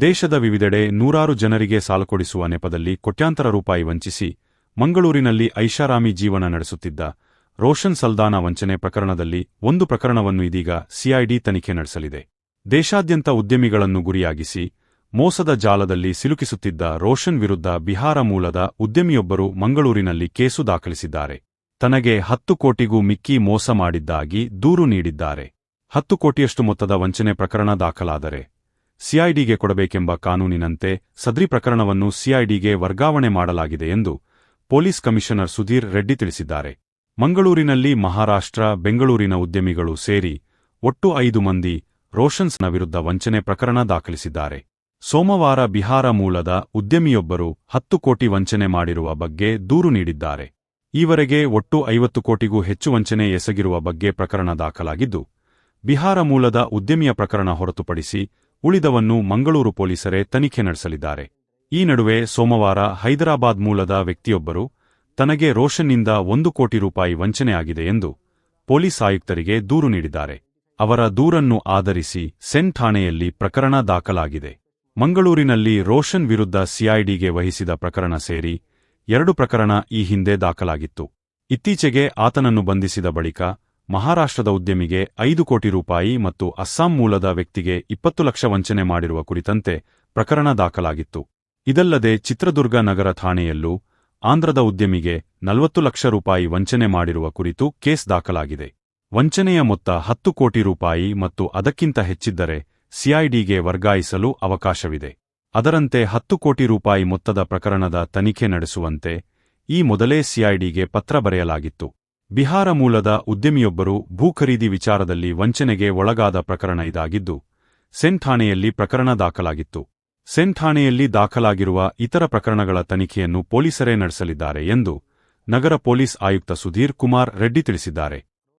ದೇಶದ ವಿವಿಧೆಡೆ ನೂರಾರು ಜನರಿಗೆ ಸಾಲ ಕೊಡಿಸುವ ನೆಪದಲ್ಲಿ ಕೋಟ್ಯಾಂತರ ರೂಪಾಯಿ ವಂಚಿಸಿ ಮಂಗಳೂರಿನಲ್ಲಿ ಐಷಾರಾಮಿ ಜೀವನ ನಡೆಸುತ್ತಿದ್ದ ರೋಷನ್ ಸಲ್ದಾನ ವಂಚನೆ ಪ್ರಕರಣದಲ್ಲಿ ಒಂದು ಪ್ರಕರಣವನ್ನು ಇದೀಗ ಸಿಐಡಿ ತನಿಖೆ ನಡೆಸಲಿದೆ. ದೇಶಾದ್ಯಂತ ಉದ್ಯಮಿಗಳನ್ನು ಗುರಿಯಾಗಿಸಿ ಮೋಸದ ಜಾಲದಲ್ಲಿ ಸಿಲುಕಿಸುತ್ತಿದ್ದ ರೋಷನ್ ವಿರುದ್ಧ ಬಿಹಾರ ಮೂಲದ ಉದ್ಯಮಿಯೊಬ್ಬರು ಮಂಗಳೂರಿನಲ್ಲಿ ಕೇಸು ದಾಖಲಿಸಿದ್ದಾರೆ. ತನಗೆ ಹತ್ತು ಕೋಟಿಗೂ ಮಿಕ್ಕಿ ಮೋಸ ಮಾಡಿದ್ದಾಗಿ ದೂರು ನೀಡಿದ್ದಾರೆ. ಹತ್ತು ಕೋಟಿಯಷ್ಟು ಮೊತ್ತದ ವಂಚನೆ ಪ್ರಕರಣ ದಾಖಲಾದರೆ ಸಿಐಡಿಗೆ ಕೊಡಬೇಕೆಂಬ ಕಾನೂನಿನಂತೆ ಸದ್ರಿ ಪ್ರಕರಣವನ್ನು ಸಿಐಡಿಗೆ ವರ್ಗಾವಣೆ ಮಾಡಲಾಗಿದೆ ಎಂದು ಪೊಲೀಸ್ ಕಮಿಷನರ್ ಸುಧೀರ್ ರೆಡ್ಡಿ ತಿಳಿಸಿದ್ದಾರೆ. ಮಂಗಳೂರಿನಲ್ಲಿ ಮಹಾರಾಷ್ಟ್ರ, ಬೆಂಗಳೂರಿನ ಉದ್ಯಮಿಗಳು ಸೇರಿ ಒಟ್ಟು ಐದು ಮಂದಿ ರೋಷನ್ಸ್ನ ವಿರುದ್ಧ ವಂಚನೆ ಪ್ರಕರಣ ದಾಖಲಿಸಿದ್ದಾರೆ. ಸೋಮವಾರ ಬಿಹಾರ ಮೂಲದ ಉದ್ಯಮಿಯೊಬ್ಬರು ಹತ್ತು ಕೋಟಿ ವಂಚನೆ ಮಾಡಿರುವ ಬಗ್ಗೆ ದೂರು ನೀಡಿದ್ದಾರೆ. ಈವರೆಗೆ ಒಟ್ಟು ಐವತ್ತು ಕೋಟಿಗೂ ಹೆಚ್ಚು ವಂಚನೆ ಎಸಗಿರುವ ಬಗ್ಗೆ ಪ್ರಕರಣ ದಾಖಲಾಗಿದ್ದು, ಬಿಹಾರ ಮೂಲದ ಉದ್ಯಮಿಯ ಪ್ರಕರಣ ಹೊರತುಪಡಿಸಿ ಉಳಿದವನ್ನು ಮಂಗಳೂರು ಪೊಲೀಸರೇ ತನಿಖೆ ನಡೆಸಲಿದ್ದಾರೆ. ಈ ನಡುವೆ ಸೋಮವಾರ ಹೈದರಾಬಾದ್ ಮೂಲದ ವ್ಯಕ್ತಿಯೊಬ್ಬರು, ತನಗೆ ರೋಷನ್ನಿಂದ ಒಂದು ಕೋಟಿ ರೂಪಾಯಿ ವಂಚನೆಯಾಗಿದೆ ಎಂದು ಪೊಲೀಸ್ ಆಯುಕ್ತರಿಗೆ ದೂರು ನೀಡಿದ್ದಾರೆ. ಅವರ ದೂರನ್ನು ಆಧರಿಸಿ ಸೆನ್ ಠಾಣೆಯಲ್ಲಿ ಪ್ರಕರಣ ದಾಖಲಾಗಿದೆ. ಮಂಗಳೂರಿನಲ್ಲಿ ರೋಷನ್ ವಿರುದ್ಧ ಸಿಐಡಿಗೆ ವಹಿಸಿದ ಪ್ರಕರಣ ಸೇರಿ ಎರಡು ಪ್ರಕರಣ ಈ ಹಿಂದೆ ದಾಖಲಾಗಿತ್ತು. ಇತ್ತೀಚೆಗೆ ಆತನನ್ನು ಬಂಧಿಸಿದ ಬಳಿಕ ಮಹಾರಾಷ್ಟ್ರದ ಉದ್ಯಮಿಗೆ ಐದು ಕೋಟಿ ರೂಪಾಯಿ ಮತ್ತು ಅಸ್ಸಾಂ ಮೂಲದ ವ್ಯಕ್ತಿಗೆ ಇಪ್ಪತ್ತು ಲಕ್ಷ ವಂಚನೆ ಮಾಡಿರುವ ಕುರಿತಂತೆ ಪ್ರಕರಣ ದಾಖಲಾಗಿತ್ತು. ಇದಲ್ಲದೆ ಚಿತ್ರದುರ್ಗ ನಗರ ಠಾಣೆಯಲ್ಲೂ ಆಂಧ್ರದ ಉದ್ಯಮಿಗೆ ನಲವತ್ತು ಲಕ್ಷ ರೂಪಾಯಿ ವಂಚನೆ ಮಾಡಿರುವ ಕುರಿತು ಕೇಸ್ ದಾಖಲಾಗಿದೆ. ವಂಚನೆಯ ಮೊತ್ತ ಹತ್ತು ಕೋಟಿ ರೂಪಾಯಿ ಮತ್ತು ಅದಕ್ಕಿಂತ ಹೆಚ್ಚಿದ್ದರೆ ಸಿಐಡಿಗೆ ವರ್ಗಾಯಿಸಲು ಅವಕಾಶವಿದೆ. ಅದರಂತೆ ಹತ್ತು ಕೋಟಿ ರೂಪಾಯಿ ಮೊತ್ತದ ಪ್ರಕರಣದ ತನಿಖೆ ನಡೆಸುವಂತೆ ಈ ಮೊದಲೇ ಸಿಐಡಿಗೆ ಪತ್ರ ಬರೆಯಲಾಗಿತ್ತು. ಬಿಹಾರ ಮೂಲದ ಉದ್ಯಮಿಯೊಬ್ಬರು ಭೂ ಖರೀದಿ ವಿಚಾರದಲ್ಲಿ ವಂಚನೆಗೆ ಒಳಗಾದ ಪ್ರಕರಣ ಇದಾಗಿದ್ದು, ಸೆನ್ ಠಾಣೆಯಲ್ಲಿ ಪ್ರಕರಣ ದಾಖಲಾಗಿತ್ತು. ಸೆನ್ ಠಾಣೆಯಲ್ಲಿ ದಾಖಲಾಗಿರುವ ಇತರ ಪ್ರಕರಣಗಳ ತನಿಖೆಯನ್ನು ಪೊಲೀಸರೇ ನಡೆಸಲಿದ್ದಾರೆ ಎಂದು ನಗರ ಪೊಲೀಸ್ ಆಯುಕ್ತ ಸುಧೀರ್ ಕುಮಾರ್ ರೆಡ್ಡಿ ತಿಳಿಸಿದ್ದಾರೆ.